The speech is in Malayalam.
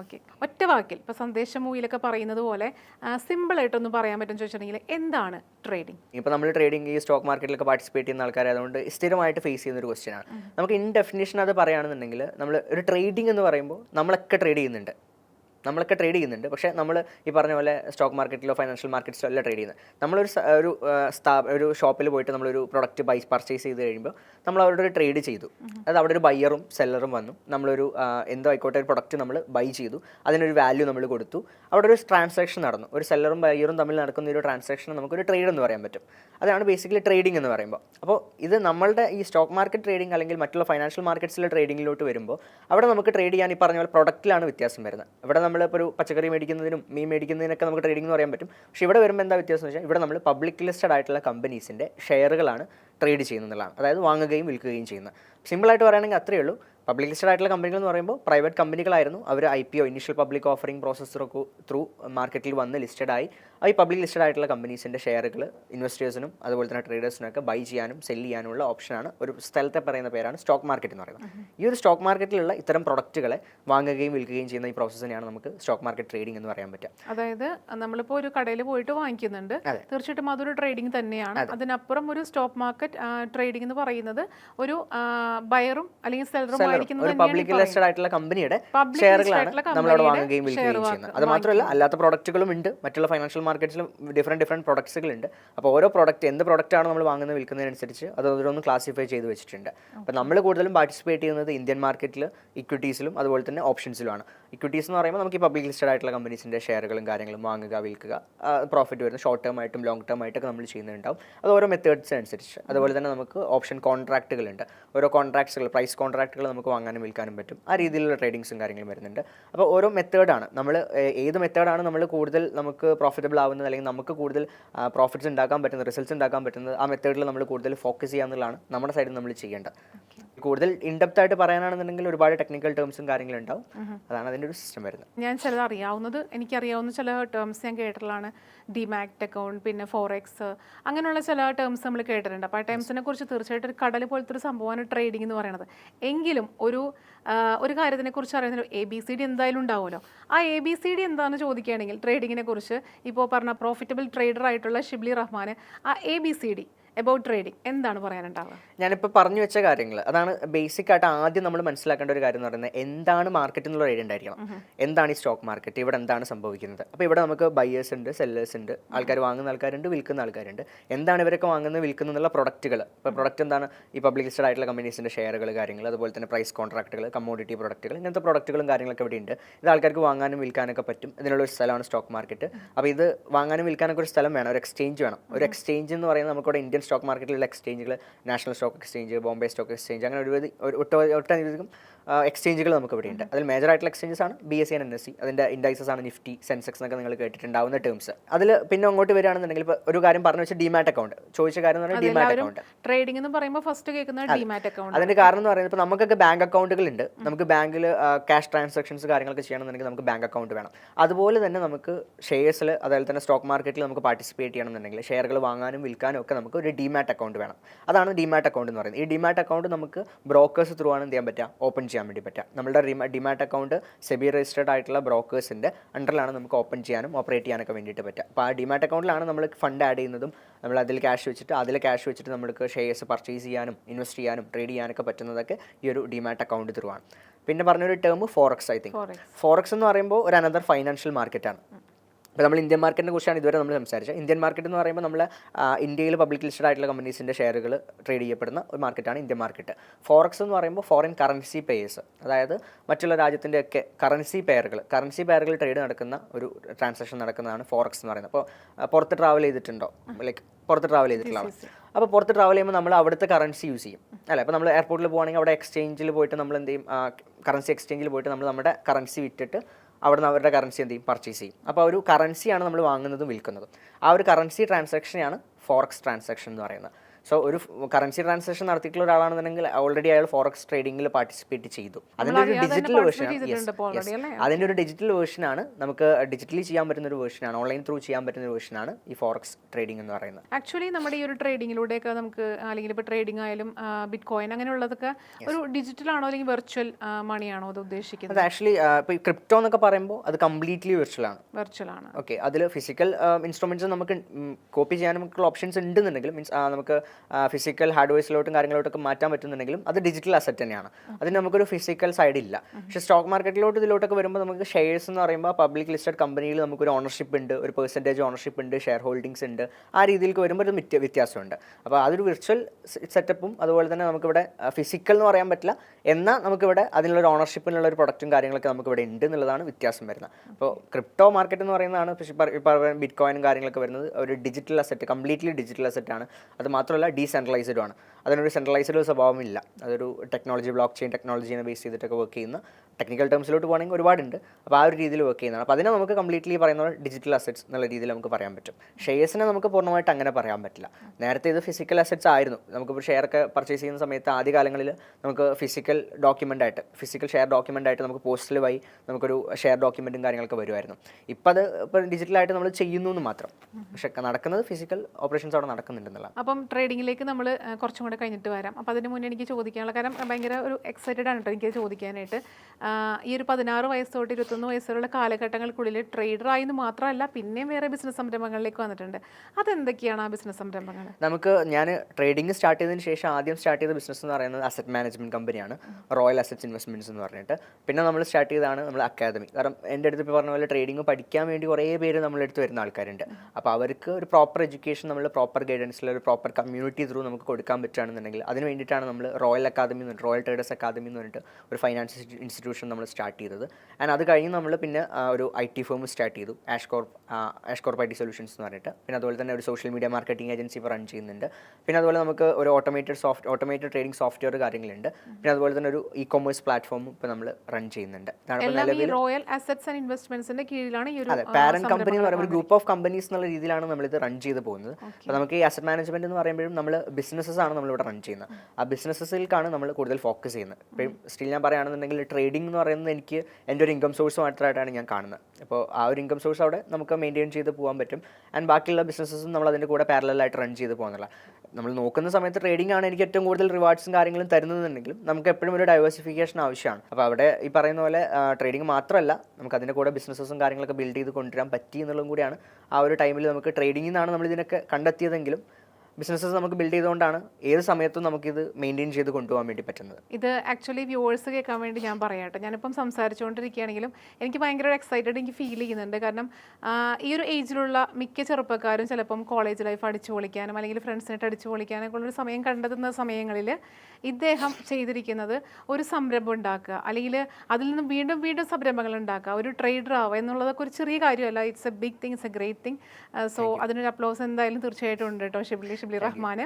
ഓക്കെ. ഒറ്റ വാക്കിൽ ഇപ്പോൾ സന്ദേശ മൂവിയിലൊക്കെ പറയുന്നത് പോലെ സിമ്പിളായിട്ടൊന്ന് പറയാൻ പറ്റും ചോദിച്ചിട്ടുണ്ടെങ്കിൽ എന്താണ് ട്രേഡിംഗ് ഇപ്പോൾ നമ്മൾ ട്രേഡിംഗ് ഈ സ്റ്റോക്ക് മാർക്കറ്റിലൊക്കെ പാർട്ടിസിപ്പേറ്റ് ചെയ്യുന്ന ആൾക്കാരായതുകൊണ്ട് സ്ഥിരമായിട്ട് ഫേസ് ചെയ്യുന്ന ഒരു ക്വസ്റ്റ്യൻ ആണ്. നമുക്ക് ഇൻ ഡെഫിനേഷൻ അത് പറയുകയാണെന്നുണ്ടെങ്കിൽ നമ്മൾ ഒരു ട്രേഡിംഗ് എന്ന് പറയുമ്പോൾ നമ്മളൊക്കെ ട്രേഡ് ചെയ്യുന്നുണ്ട്. നമ്മളൊക്കെ ട്രേഡ് ചെയ്യുന്നുണ്ട്. പക്ഷേ നമ്മൾ ഈ പറഞ്ഞ പോലെ സ്റ്റോക്ക് മാർക്കറ്റിലോ ഫൈനാൻഷ്യൽ മാർക്കറ്റ്സിലോ അല്ല ട്രേഡ് ചെയ്യുന്നത്. നമ്മളൊരു ഒരു സ്ഥാ ഒരു ഷോപ്പിൽ പോയിട്ട് നമ്മളൊരു പ്രൊഡക്റ്റ് ബൈ പർച്ചേസ് ചെയ്ത് കഴിയുമ്പോൾ നമ്മൾ അവരുടെ ഒരു ട്രേഡ് ചെയ്തു അത് അവിടെ ഒരു ബയ്യറും സെല്ലറും വന്നു. നമ്മളൊരു എന്തോ ആയിക്കോട്ടെ ഒരു പ്രൊഡക്റ്റ് നമ്മൾ ബൈ ചെയ്തു. അതിനൊരു വാല്യൂ നമ്മൾ കൊടുത്തു. അവിടെ ഒരു ട്രാൻസാക്ഷൻ നടന്നു. ഒരു സെല്ലറും ബയ്യറും തമ്മിൽ നടക്കുന്ന ഒരു ട്രാൻസാക്ഷൻ നമുക്കൊരു ട്രേഡ് എന്ന് പറയാൻ പറ്റും. അതാണ് ബേസിക്കലി ട്രേഡിംഗ് എന്ന് പറയുമ്പോൾ അപ്പോൾ ഇത് നമ്മളുടെ ഈ സ്റ്റോക്ക് മാർക്കറ്റ് ട്രേഡിംഗ് അല്ലെങ്കിൽ മറ്റുള്ള ഫൈനാൻഷ്യൽ മാർക്കറ്റ്സിലെ ട്രേഡിങ്ങിലോട്ട് വരുമ്പോൾ അവിടെ നമുക്ക് ട്രേഡ് ചെയ്യാൻ ഈ പറഞ്ഞ പോലെ പ്രൊഡക്റ്റിലാണ് വ്യത്യാസം വരുന്നത്. ഇവിടെ നമ്മളിപ്പോൾ ഒരു പച്ചക്കറി മേടിക്കുന്നതിനും മീൻ മേടിക്കുന്നതിനൊക്കെ നമുക്ക് ട്രേഡിംഗ് എന്ന് പറയാൻ പറ്റും. പക്ഷേ ഇവിടെ വരുമ്പോൾ എന്താ വ്യത്യാസം എന്ന് വെച്ചാൽ ഇവിടെ നമ്മൾ പബ്ലിക് ലിസ്റ്റഡ് ആയിട്ടുള്ള കമ്പനീസിന്റെ ഷെയറുകളാണ് ട്രേഡ് ചെയ്യുന്നതാണ് അതായത് വാങ്ങുകയും വിൽക്കുകയും ചെയ്യുന്നത്. സിമ്പിളായിട്ട് പറയുകയാണെങ്കിൽ അത്രയേ ഉള്ളൂ. പബ്ലിക് ലിസ്റ്റഡ് ആയിട്ടുള്ള കമ്പനികൾ എന്ന് പറയുമ്പോൾ പ്രൈവറ്റ് കമ്പനികളായിരുന്നു അവർ I P O initial public offering process through മാർക്കറ്റിൽ വന്ന് ലിസ്റ്റഡ് ആയി. ഈ പബ്ലിക് ലിസ്റ്റഡ് ആയിട്ടുള്ള കമ്പനീസിന്റെ ഷെയറുകൾ ഇൻവെസ്റ്റേഴ്സിനും അതുപോലെ തന്നെ ട്രേഡേഴ്സിനും ഒക്കെ ബൈ ചെയ്യാനും സെൽ ചെയ്യാനുള്ള ഓപ്ഷനാണ് ഒരു സ്ഥലത്തെ പറയുന്ന പേരാണ് സ്റ്റോക്ക് മാർക്കറ്റ് എന്ന് പറയുന്നത്. ഈ ഒരു സ്റ്റോക്ക് മാർക്കറ്റിലുള്ള ഇത്തരം പ്രൊഡക്റ്റുകളെ വാങ്ങുകയും വിൽക്കുകയും ചെയ്യുന്ന ഈ പ്രോസസ്സിനെയാണ് നമുക്ക് സ്റ്റോക്ക് മാർക്കറ്റ് ട്രേഡിംഗ് എന്ന് പറയാൻ പറ്റുക. അതായത് നമ്മളിപ്പോൾ ഒരു കടയിൽ പോയിട്ട് വാങ്ങിക്കുന്നുണ്ട്. തീർച്ചയായിട്ടും അതൊരു ട്രേഡിംഗ് തന്നെയാണ്. അതിനപ്പുറം ഒരു സ്റ്റോക്ക് മാർക്കറ്റ് ട്രേഡിംഗ് എന്ന് പറയുന്നത് ഒരു ബയറും അല്ലെങ്കിൽ സെല്ലറും ഒരു പബ്ലിക് ലിസ്റ്റഡ് ആയിട്ടുള്ള കമ്പനിയുടെ ഷെയറുകളാണ് നമ്മൾ അവിടെ വാങ്ങുകയും വിൽക്കുകയും ചെയ്യുന്നത്. അത് മാത്രമല്ല അല്ലാത്ത പ്രോഡക്റ്റുകളും ഉണ്ട്. മറ്റുള്ള ഫൈനാൻഷ്യൽ മാർക്കറ്റ്സിലും ഡിഫറെന്റ് ഡിഫറെന്റ് പ്രൊഡക്ട്സുകളുണ്ട് അപ്പോൾ ഓരോ പ്രോഡക്റ്റ് എന്ത് പ്രോഡക്റ്റ് ആണ് നമ്മൾ വാങ്ങുന്നത് വിൽക്കുന്നതിനനുസരിച്ച് അത് ഓരോന്ന് ക്ലാസിഫൈ ചെയ്ത് വെച്ചിട്ടുണ്ട്. അപ്പോൾ നമ്മൾ കൂടുതലും പാർട്ടിസിപ്പേറ്റ് ചെയ്യുന്നത് ഇന്ത്യൻ മാർക്കറ്റിൽ ഇക്വിറ്റീസിലും അതുപോലെ തന്നെ ഓപ്ഷൻസിലുമാണ് ഇക്വിറ്റീസ് എന്ന് പറയുമ്പോൾ നമുക്ക് ഈ പബ്ലിക് ലിസ്റ്റഡ് ആയിട്ടുള്ള കമ്പനീസിന്റെ ഷെയറുകളും കാര്യങ്ങളും വാങ്ങുക വിൽക്കുക പ്രോഫിറ്റ് വരുന്ന ഷോർട്ട് ടേം ആയിട്ടും ലോങ് ടേം ആയിട്ടൊക്കെ നമ്മൾ ചെയ്യുന്നുണ്ടാവും. അത് ഓരോ മെത്തേഡ്സ് അനുസരിച്ച്. അതുപോലെ തന്നെ നമുക്ക് ഓപ്ഷൻ കോൺട്രാക്റ്റുകളുണ്ട് ഓരോ കോൺട്രാക്ട്സുകൾ പ്രൈസ് കോൺട്രാക്റ്റുകൾ നമുക്ക് വാങ്ങാനും വിൽക്കാനും പറ്റും. ആ രീതിയിലുള്ള ട്രേഡിങ്സും കാര്യങ്ങളും വരുന്നുണ്ട്. അപ്പോൾ ഓരോ മെത്തേഡാണ് നമ്മൾ ഏത് മെത്തേഡാണ് നമ്മൾ കൂടുതൽ നമുക്ക് പ്രോഫിറ്റബിൾ ആവുന്നത് അല്ലെങ്കിൽ നമുക്ക് കൂടുതൽ പ്രോഫിറ്റ്സ് ഉണ്ടാക്കാൻ പറ്റുന്നത് റിസൾട്ട്സ് ഉണ്ടാക്കാൻ പറ്റുന്നത് ആ മെത്തേഡിൽ നമ്മൾ കൂടുതൽ ഫോക്കസ് ചെയ്യാന്നുള്ളതാണ് നമ്മുടെ സൈഡിൽ നമ്മൾ ചെയ്യേണ്ടത്. കൂടുതൽ ഇൻഡെപ്ത് ആയിട്ട് പറയാനാണെന്നുണ്ടെങ്കിൽ ഒരുപാട് ടെക്നിക്കൽ ടേംസും കാര്യങ്ങളും ഉണ്ടാവും അതാണ് അതിന്റെ ഒരു സിസ്റ്റം വരുന്നത്. ഞാൻ ചിലത് അറിയാവുന്നത് എനിക്കറിയാവുന്ന ചില ടേംസ് ഞാൻ കേട്ടിട്ടുള്ളതാണ്. ഡിമാക്ട് അക്കൗണ്ട് പിന്നെ ഫോറെക്സ് അങ്ങനെയുള്ള ചില ടേംസ് നമ്മൾ കേട്ടിട്ടുണ്ട്. അപ്പോൾ ആ ടേംസിനെ കുറിച്ച് തീർച്ചയായിട്ടും ഒരു കടൽ പോലത്തെ ഒരു സംഭവമാണ് ട്രേഡിംഗ് എന്ന് പറയുന്നത്. എങ്കിലും ഒരു ഒരു കാര്യത്തിനെ കുറിച്ച് അറിയുന്ന എ ബി സി ഡി എന്തായാലും ഉണ്ടാവുമല്ലോ. ആ എ ബി സി ഡി എന്താണെന്ന് ചോദിക്കുകയാണെങ്കിൽ ട്രേഡിങ്ങിനെ കുറിച്ച് ഇപ്പോൾ പറഞ്ഞ പ്രോഫിറ്റബിൾ ട്രേഡർ ആയിട്ടുള്ള ഷിബ്ലി റഹ്മാൻ ആ A B C D about trading എന്താണ് പറയാനുണ്ടാവുക? ഞാനിപ്പോൾ പറഞ്ഞു വെച്ച കാര്യങ്ങൾ അതാണ് ബേസിക് ആയിട്ട് ആദ്യം നമ്മൾ മനസ്സിലാക്കേണ്ട ഒരു കാര്യം എന്ന് പറയുന്നത് എന്താണ് മാർക്കറ്റ് എന്നുള്ള ഐഡിയ ഉണ്ടായിരിക്കണം. എന്താണ് ഈ സ്റ്റോക്ക് മാർക്കറ്റ് ഇവിടെ എന്താണ് സംഭവിക്കുന്നത്? അപ്പോൾ ഇവിടെ നമുക്ക് ബയേഴ്സ് ഉണ്ട് സെല്ലേഴ്സ് ഉണ്ട് ആൾക്കാർ വാങ്ങുന്ന ആൾക്കാരുണ്ട് വിൽക്കുന്ന ആൾക്കാരുണ്ട്. എന്താണ് ഇവരൊക്കെ വാങ്ങുന്നത് വിൽക്കുന്ന എന്നുള്ള പ്രൊഡക്റ്റുകൾ ഇപ്പോൾ പ്രൊഡക്റ്റ് എന്താണ്? ഈ പബ്ലിക് ലിസ്റ്റഡ് ആയിട്ടുള്ള കമ്പനീസിന്റെ ഷെയറുകൾ കാര്യങ്ങൾ അതുപോലെ തന്നെ പ്രൈസ് കോൺട്രാക്റ്റുകൾ കമ്മോഡിറ്റി പ്രൊഡക്റ്റുകൾ ഇങ്ങനത്തെ പ്രൊഡക്റ്റുകളും കാര്യങ്ങളൊക്കെ ഇവിടെ ഉണ്ട്. ഇത് ആൾക്കാർക്ക് വാങ്ങാനും വിൽക്കാനൊക്കെ പറ്റും. ഇതിനുള്ള ഒരു സ്ഥലമാണ് സ്റ്റോക്ക് മാർക്കറ്റ് അപ്പോൾ ഇത് വാങ്ങാനും വിൽക്കാനൊക്കെ ഒരു സ്ഥലം വേണം ഒരു എക്സ്ചേഞ്ച് വേണം. ഒരു എക്സ്ചേഞ്ച് എന്ന് പറയുന്നത് നമുക്കിവിടെ ഇന്ത്യൻ സ്റ്റോക്ക് മാർക്കറ്റിലുള്ള എക്സ്ചേഞ്ചുകൾ National Stock Exchange Bombay Stock Exchange അങ്ങനെ ഒരുപാട് ഒരു ഒട്ട ഒട്ടനധികം എക്സ്ചേഞ്ചുകൾ നമുക്ക് ഇവിടെ ഉണ്ട് അതിൽ മേജർ ആയിട്ടുള്ള എക്സ്ചേഞ്ചസ് ആണ് B S C N N S C അതിന്റെ ഇൻഡൈസസ് ആണ് നിഫ്റ്റി സെൻസെക്സ് എന്നൊക്കെ നിങ്ങൾ കേട്ടിട്ടുണ്ടാവുന്ന ടേംസ് അതിൽ പിന്നെ അങ്ങോട്ട് വരികയാണെന്നുണ്ടെങ്കിൽ ഇപ്പോൾ ഒരു കാര്യം പറഞ്ഞു വെച്ചാൽ ഡിമാറ്റ് അക്കൗണ്ട് ചോദിച്ച കാര്യം എന്ന് പറഞ്ഞാൽ ഡിമാറ്റ് അക്കൗണ്ട് ട്രേഡിംഗ് എന്ന് പറയുമ്പോൾ ഫസ്റ്റ് കേൾക്കുന്നത് ഡിമാറ്റ് അക്കൗണ്ട് അതിന്റെ കാരണം എന്ന് പറയുന്നത് ഇപ്പോൾ നമുക്കൊക്കെ ബാങ്ക് അക്കൗണ്ടുകൾ ഉണ്ട്. നമുക്ക് ബാങ്കിൽ ക്യാഷ് ട്രാൻസാക്ഷൻസ് കാര്യങ്ങളൊക്കെ ചെയ്യണമെന്നുണ്ടെങ്കിൽ നമുക്ക് ബാങ്ക് അക്കൗണ്ട് വേണം. അതുപോലെ തന്നെ നമുക്ക് ഷെയർസിൽ അതായത് തന്നെ സ്റ്റോക്ക് മാർക്കറ്റിൽ നമുക്ക് പാർട്ടിസിപ്പേറ്റ് ചെയ്യണമെന്നുണ്ടെങ്കിൽ ഷെയറുകൾ വാങ്ങാനും വിൽക്കാനും ഒക്കെ നമുക്ക് ഒരു ഡിമാറ്റ് അക്കൗണ്ട് വേണം. അതാണ് ഡിമാറ്റ് അക്കൗണ്ട് എന്ന് പറയുന്നത്. ഈ ഡിമാറ്റ് അക്കൗണ്ട് നമുക്ക് ബ്രോക്കേഴ്സ് ത്രൂ ആണ് എന്ത് ചെയ്യാൻ പറ്റുക? ഓപ്പൺ ചെയ്യാൻ വേണ്ടി പറ്റുക. നമ്മളുടെ ഡിമാറ്റ് അക്കൗണ്ട് സെബി രജിസ്റ്റേഡ് ആയിട്ടുള്ള ബ്രോക്കേഴ്സിന്റെ അണ്ടറിലാണ് നമുക്ക് ഓപ്പൺ ചെയ്യാനും ഓപ്പറേറ്റ് ചെയ്യാനൊക്കെ വേണ്ടിയിട്ട് പറ്റുക. അപ്പോൾ ആ ഡിമാറ്റ് അക്കൗണ്ടിലാണ് നമ്മൾ ഫണ്ട് ആഡ് ചെയ്യുന്നതും നമ്മൾ അതിൽ ക്യാഷ് വെച്ചിട്ട് അതിൽ ക്യാഷ് വെച്ചിട്ട് നമുക്ക് ഷെയർസ് പർച്ചേസ് ചെയ്യാനും ഇൻവെസ്റ്റ് ചെയ്യാനും ട്രേഡ് ചെയ്യാനൊക്കെ പറ്റുന്നതൊക്കെ ഈ ഒരു ഡിമാറ്റ് അക്കൗണ്ട് ത്രൂ ആണ്. പിന്നെ പറഞ്ഞൊരു term forex I think. Forex എന്ന് പറയുമ്പോൾ ഒരു അനദർ ഫൈനാൻഷ്യൽ മാർക്കറ്റാണ് ഇപ്പോൾ നമ്മൾ ഇന്ത്യൻ മാർക്കറ്റിനെ കുറിച്ചാണ് ഇതുവരെ നമ്മൾ സംസാരിച്ചത്. ഇന്ത്യൻ മാർക്കറ്റ് എന്ന് പറയുമ്പോൾ നമ്മൾ ഇന്ത്യയിൽ പബ്ലിക് ലിസ്റ്റഡ് ആയിട്ടുള്ള കമ്പനീസിന്റെ ഷെയറുകൾ ട്രേഡ് ചെയ്യപ്പെടുന്ന ഒരു മാർക്കറ്റാണ് ഇന്ത്യൻ മാർക്കറ്റ് ഫോറക്സ് എന്ന് പറയുമ്പോൾ ഫോറിൻ കറൻസി പേയേഴ്സ് അതായത് മറ്റുള്ള രാജ്യത്തിന്റെയൊക്കെ കറൻസി പെയറുകൾ കറൻസി പെയറുകൾ ട്രേഡ് നടക്കുന്ന ഒരു ട്രാൻസാക്ഷൻ നടക്കുന്നതാണ് ഫോറക്സ് എന്ന് പറയുന്നത്. അപ്പോൾ പുറത്ത് ട്രാവൽ ചെയ്തിട്ടുണ്ടോ? ലൈക്ക് പുറത്ത് ട്രാവൽ ചെയ്തിട്ടുള്ള അപ്പോൾ പുറത്ത് ട്രാവൽ ചെയ്യുമ്പോൾ നമ്മൾ അവിടുത്തെ കറൻസി യൂസ് ചെയ്യും. അല്ല? അപ്പോൾ നമ്മൾ എയർപോർട്ടിൽ പോകുകയാണെങ്കിൽ അവിടെ എക്സ്ചേഞ്ചിൽ പോയിട്ട് നമ്മൾ എന്ത് ചെയ്യും? കറൻസി എക്സ്ചേഞ്ചിൽ പോയിട്ട് നമ്മൾ നമ്മുടെ കറൻസി വിറ്റിട്ട് അവിടുന്ന് അവരുടെ കറൻസി എന്ത് ചെയ്യും? പർച്ചേസ് ചെയ്യും. അപ്പോൾ ഒരു കറൻസിയാണ് നമ്മൾ വാങ്ങുന്നതും വിൽക്കുന്നതും. ആ ഒരു കറൻസി ട്രാൻസാക്ഷനെയാണ് ഫോറക്സ് ട്രാൻസാക്ഷൻ എന്ന് പറയുന്നത്. സോ ഒരു കറൻസി ട്രാൻസാക്ഷൻ നടത്തിയിട്ടുള്ള ഒരാളാണെന്നുണ്ടെങ്കിൽ ഓൾറെഡി അയാൾ ഫോറക്സ് ട്രേഡിംഗിൽ പാർട്ടിസിപ്പേറ്റ് ചെയ്തു. അതിന്റെ ഒരു ഡിജിറ്റൽ വേർഷൻ അതിന്റെ ഒരു ഡിജിറ്റൽ വേർഷൻ ആണ്. നമുക്ക് ഡിജിറ്റലി ചെയ്യാൻ പറ്റുന്ന ഒരു വേർഷൻ ആണ്. ഓൺലൈൻ ത്രൂ ചെയ്യാൻ പറ്റുന്ന ഒരു വേർഷൻ ആണ് ഈ ഫോറക്സ് ട്രേഡിംഗ് എന്ന് പറയുന്നത്. ആക്ച്വലി നമ്മുടെ ഈ ഒരു ട്രേഡിങ്ങിലൂടെയൊക്കെ നമുക്ക് അല്ലെങ്കിൽ ഇപ്പോൾ ട്രേഡിംഗ് ആയാലും ബിറ്റ് കോയിൻ അങ്ങനെയുള്ളതൊക്കെ ഒരു ഡിജിറ്റൽ ആണോ അല്ലെങ്കിൽ വെർച്വൽ മണിയാണോ അത് ഉദ്ദേശിക്കുന്നത്? അത് ആക്ച്വലി ഇപ്പോൾ ഈ ക്രിപ്റ്റോ എന്നൊക്കെ പറയുമ്പോൾ അത് കംപ്ലീറ്റ്ലി വെർച്വൽ ആണ്. വെർച്വൽ ആണ്. ഓക്കെ അതിൽ ഫിസിക്കൽ ഇൻസ്ട്രുമെന്റ്സ് നമുക്ക് കോപ്പി ചെയ്യാൻ നമുക്കുള്ള ഓപ്ഷൻസ് ഉണ്ടെന്നുണ്ടെങ്കിൽ മീൻസ് നമുക്ക് ഫിസിക്കൽ ഹാർഡ്വെയർസിലോട്ടും കാര്യങ്ങളോട്ടൊക്കെ മാറ്റാൻ പറ്റുന്നുണ്ടെങ്കിലും അത് ഡിജിറ്റൽ അസറ്റ് തന്നെയാണ്. അതിന് നമുക്കൊരു ഫിസിക്കൽ സൈഡ് ഇല്ല. പക്ഷെ സ്റ്റോക്ക് മാർക്കറ്റിലോട്ട് ഇതിലോട്ടൊക്കെ വരുമ്പോൾ നമുക്ക് ഷെയർസ് എന്ന് പറയുമ്പോൾ പബ്ലിക് ലിസ്റ്റഡ് കമ്പനിയിൽ നമുക്കൊരു ഓണർഷിപ്പ് ഉണ്ട് ഒരു പെർസെന്റേജ് ഓണർഷിപ്പ് ഉണ്ട് ഷെയർ ഹോൾഡിങ്സ് ഉണ്ട്. ആ രീതിയിലേക്ക് വരുമ്പോൾ ഒരു വ്യത്യ- വ്യത്യാസമുണ്ട്. അപ്പോൾ അതൊരു വിർച്വൽ സെറ്റപ്പും അതുപോലെ തന്നെ നമുക്കിവിടെ ഫിസിക്കൽ എന്ന് പറയാൻ പറ്റില്ല. എന്നാൽ നമുക്കിവിടെ അതിനുള്ളൊരു ഓണർഷിപ്പിനുള്ള ഒരു പ്രൊഡക്റ്റും കാര്യങ്ങളൊക്കെ നമുക്കിവിടെ ഉണ്ട് എന്നുള്ളതാണ് വ്യത്യാസം വരുന്നത്. അപ്പോൾ ക്രിപ്റ്റോ മാർക്കറ്റ് എന്ന് പറയുന്നതാണ് ബിറ്റ് കോയിനും കാര്യങ്ങളൊക്കെ വരുന്നത് ഒരു digital asset completely digital asset ആണ്. അത് മാത്രമല്ല ഡീസെൻട്രലൈസ്ഡും ആണ്. അതിനൊരു സെൻട്രലൈസ്ഡ് സ്വഭാവമില്ല. അതൊരു ടെക്നോളജി ബ്ലോക്ക് ചെയിൻ ടെക്നോളജീനെ ബേസ് ചെയ്തിട്ടൊക്കെ വർക്ക് ചെയ്യുന്ന ടെക്നിക്കൽ ടേംസിലോട്ട് പോകണമെങ്കിൽ ഒരുപാടുണ്ട്. അപ്പോൾ ആ ഒരു രീതിയിൽ വർക്ക് ചെയ്യുന്നതാണ്. അപ്പോൾ അതിനെ നമുക്ക് കംപ്ലീറ്റ്ലി പറയുന്ന ഡിജിറ്റൽ അസറ്റ്സ് എന്നുള്ള രീതിയിൽ നമുക്ക് പറയാൻ പറ്റും. ഷെയർസിനെ നമുക്ക് പൂർണമായിട്ട് അങ്ങനെ പറയാൻ പറ്റില്ല. നേരത്തെ ഇത് ഫിസിക്കൽ അസറ്റ്സ് ആയിരുന്നു. നമുക്കിപ്പോൾ ഷെയർ ഒക്കെ പർച്ചേസ് ചെയ്യുന്ന സമയത്ത് ആദ്യ കാലങ്ങളിൽ നമുക്ക് ഫിസിക്കൽ ഡോക്യുമെന്റ് ആയിട്ട് ഫിസിക്കൽ ഷെയർ ഡോക്യുമെന്റ് ആയിട്ട് നമുക്ക് പോസ്റ്റൽ വഴി നമുക്കൊരു ഷെയർ ഡോക്യുമെന്റും കാര്യങ്ങളൊക്കെ വരുമായിരുന്നു. ഇപ്പം അത് ഇപ്പോൾ ഡിജിറ്റലായിട്ട് നമ്മൾ ചെയ്യുന്നു എന്ന് മാത്രം. പക്ഷെ നടക്കുന്നത് ഫിസിക്കൽ ഓപ്പറേഷൻസ് അവിടെ നടക്കുന്നുണ്ടെന്നുള്ള അപ്പം ട്രേഡിങ്ങിലേക്ക് നമ്മൾ കുറച്ചും കൂടെ കഴിഞ്ഞിട്ട് വരാം. അപ്പോൾ അതിന് മുന്നേ എനിക്ക് ചോദിക്കാനുള്ള കാരണം ഭയങ്കര ഒരു എക്സൈറ്റഡ് ആണ് കേട്ടോ എനിക്ക് ചോദിക്കാനായിട്ട്. ഈ ഒരു പതിനാറ് വയസ്സ് തൊട്ട് ഇരുപത്തൊന്ന് വയസ്സുള്ള കാലഘട്ടങ്ങൾക്കുള്ളിൽ ട്രേഡറായി എന്ന് മാത്രമല്ല പിന്നെയും വേറെ ബിസിനസ് സംരംഭങ്ങളിലേക്ക് വന്നിട്ടുണ്ട്. അതെന്തൊക്കെയാണ് ആ ബിസിനസ് സംരംഭങ്ങൾ? നമുക്ക് ഞാൻ ട്രേഡിംഗ് സ്റ്റാർട്ട് ചെയ്തതിന് ശേഷം ആദ്യം സ്റ്റാർട്ട് ചെയ്ത ബിസിനസ് എന്ന് പറയുന്നത് അസറ്റ് മാനേജ്മെന്റ് കമ്പനിയാണ് റോയൽ അസറ്റ്സ് ഇൻവെസ്റ്റ്മെന്റ്സ് എന്ന് പറഞ്ഞിട്ട്. പിന്നെ നമ്മൾ സ്റ്റാർട്ട് ചെയ്തതാണ് നമ്മൾ അക്കാദമി കാരണം എന്റെ അടുത്ത് ഇപ്പോൾ പറഞ്ഞ പോലെ ട്രേഡിംഗ് പഠിക്കാൻ വേണ്ടി കുറേ പേര് നമ്മളെടുത്ത് വരുന്ന ആൾക്കാരുണ്ട്. അപ്പോൾ അവർക്ക് ഒരു പ്രോപ്പർ എഡ്യൂക്കേഷൻ നമ്മൾ പ്രോപ്പർ ഗൈഡൻസിൽ ഒരു പ്രോപ്പർ കമ്മ്യൂണിറ്റി ത്രൂ നമുക്ക് കൊടുക്കാൻ പറ്റുകയാണെന്നുണ്ടെങ്കിൽ അതിന് വേണ്ടിയിട്ടാണ് നമ്മൾ റോയൽ അക്കാദമി എന്ന് റോയൽ ട്രേഡേഴ്സ് അക്കാദമി എന്ന് പറഞ്ഞിട്ട് ഒരു ഫൈനാൻസ് ഇൻസ്റ്റിറ്റ്യൂഷൻ നമ്മൾ സ്റ്റാർട്ട് ചെയ്തത്. ആൻഡ് അത് കഴിഞ്ഞ് നമ്മൾ പിന്നെ ഒരു ഐ ടി ഫേം സ്റ്റാർട്ട് ചെയ്തു. Ash Corp Ash Ashcorp I T solutions എന്ന് പറഞ്ഞിട്ട്. പിന്നെ അതുപോലെ തന്നെ ഒരു സോഷ്യൽ മീഡിയ മാർക്കറ്റിംഗ് ഏജൻസി ഇപ്പോൾ റൺ ചെയ്യുന്നുണ്ട്. പിന്നെ അതുപോലെ നമുക്ക് ഒരു automated soft automated trading software കാര്യങ്ങളുണ്ട്. പിന്നെ അതുപോലെ തന്നെ ഒരു ഇ കൊമേഴ്സ് പ്ലാറ്റ്ഫോം ഇപ്പോൾ നമ്മൾ റൺ ചെയ്യുന്നുണ്ട് റോയൽ അസറ്റ്സ് ആൻഡ് ഇൻവെസ്റ്റ്മെന്റ്സിന്റെ കീഴിലാണ് ഈ ഒരു അതെ പാരന്റ് കമ്പനി എന്ന് പറയുമ്പോൾ ഗ്രൂപ്പ് ഓഫ് കമ്പനീസ് എന്നുള്ള രീതിയിലാണ് നമ്മളിത് റൺ ചെയ്ത് പോകുന്നത്. അപ്പോൾ നമുക്ക് ഈ അസറ്റ് മാനേജ്മെന്റ് എന്ന് പറയുമ്പോഴും നമ്മൾ ബിസിനസ്സസ് ആണ് നമ്മളിവിടെ റൺ ചെയ്യുന്നത്. ആ ബിസിനസ്സിലേക്കാണ് നമ്മൾ കൂടുതൽ ഫോക്കസ് ചെയ്യുന്നത്. ഇപ്പം സ്റ്റിൽ ഞാൻ പറയുകയാണെന്നുണ്ടെങ്കിൽ ട്രേഡിംഗ് എന്ന് പറയുന്നത് എനിക്ക് എന്റെ ഒരു ഇൻകം സോഴ്സ് മാത്രമായിട്ടാണ് ഞാൻ കാണുന്നത്. അപ്പോൾ ആ ഒരു ഇൻകം സോഴ്സ് അവിടെ നമുക്ക് മെയിന്റെയിൻ ചെയ്ത് പോകാൻ പറ്റും. ആൻഡ് ബാക്കിയുള്ള ബിസിനസ്സും നമ്മൾ അതിന്റെ കൂടെ പാരലായിട്ട് റൺ ചെയ്ത് പോകുന്നില്ല നമ്മൾ നോക്കുന്ന സമയത്ത് ട്രേഡിംഗ് ആണ് എനിക്ക് ഏറ്റവും കൂടുതൽ റിവാർഡ്സും കാര്യങ്ങളും തരുന്നതെന്നുണ്ടെങ്കിലും നമുക്ക് എപ്പോഴും ഒരു ഡൈവേഴ്സിഫിക്കേഷൻ ആവശ്യമാണ്. അപ്പോൾ അവിടെ ഈ പറയുന്ന പോലെ ട്രേഡിംഗ് മാത്രമല്ല നമുക്ക് അതിന്റെ കൂടെ ബിസിനസ്സും കാര്യങ്ങളൊക്കെ ബിൽഡ് ചെയ്ത് കൊണ്ടുവരാൻ പറ്റി എന്നുള്ളതും കൂടിയാണ് ആ ഒരു ടൈമിൽ നമുക്ക് ട്രേഡിംഗിൽ നിന്നാണ് നമ്മൾ ഇതിനൊക്കെ കണ്ടെത്തിയതെങ്കിലും ബിസിനസ്സസ് നമുക്ക് ബിൽഡ് ചെയ്തുകൊണ്ടാണ് ഏത് സമയത്തും നമുക്കിത് മെയിന്റെയിൻ ചെയ്ത് കൊണ്ടുപോകാൻ വേണ്ടി പറ്റുന്നത്. ഇത് ആക്ച്വലി വ്യൂവേഴ്സ് കേൾക്കാൻ വേണ്ടി ഞാൻ പറയാട്ടെ ഞാനിപ്പം സംസാരിച്ചുകൊണ്ടിരിക്കുകയാണെങ്കിലും എനിക്ക് ഭയങ്കര എക്സൈറ്റഡ് എനിക്ക് ഫീൽ ചെയ്യുന്നുണ്ട്. കാരണം ഈ ഒരു ഏജിലുള്ള മിക്ക ചെറുപ്പക്കാരും ചിലപ്പം കോളേജ് ലൈഫ് അടിച്ചു പൊളിക്കാനും അല്ലെങ്കിൽ ഫ്രണ്ട്സിനായിട്ട് അടിച്ചു പൊളിക്കാനൊക്കെ ഉള്ളൊരു സമയം കണ്ടെത്തുന്ന സമയങ്ങളിൽ ഇദ്ദേഹം ചെയ്തിരിക്കുന്നത് ഒരു സംരംഭം ഉണ്ടാക്കുക. അല്ലെങ്കിൽ അതിൽ നിന്ന് വീണ്ടും വീണ്ടും സംരംഭങ്ങൾ ഉണ്ടാക്കുക. ഒരു ട്രേഡർ ആവുക എന്നുള്ളതൊക്കെ ഒരു ചെറിയ കാര്യമല്ല. It's a big thing it's a great thing so അതിനൊരു അപ്ലോസ് എന്തായാലും തീർച്ചയായിട്ടും ഉണ്ട് കേട്ടോ ഷിബ്ലി ഷിബ്ലി റഹ്മാൻ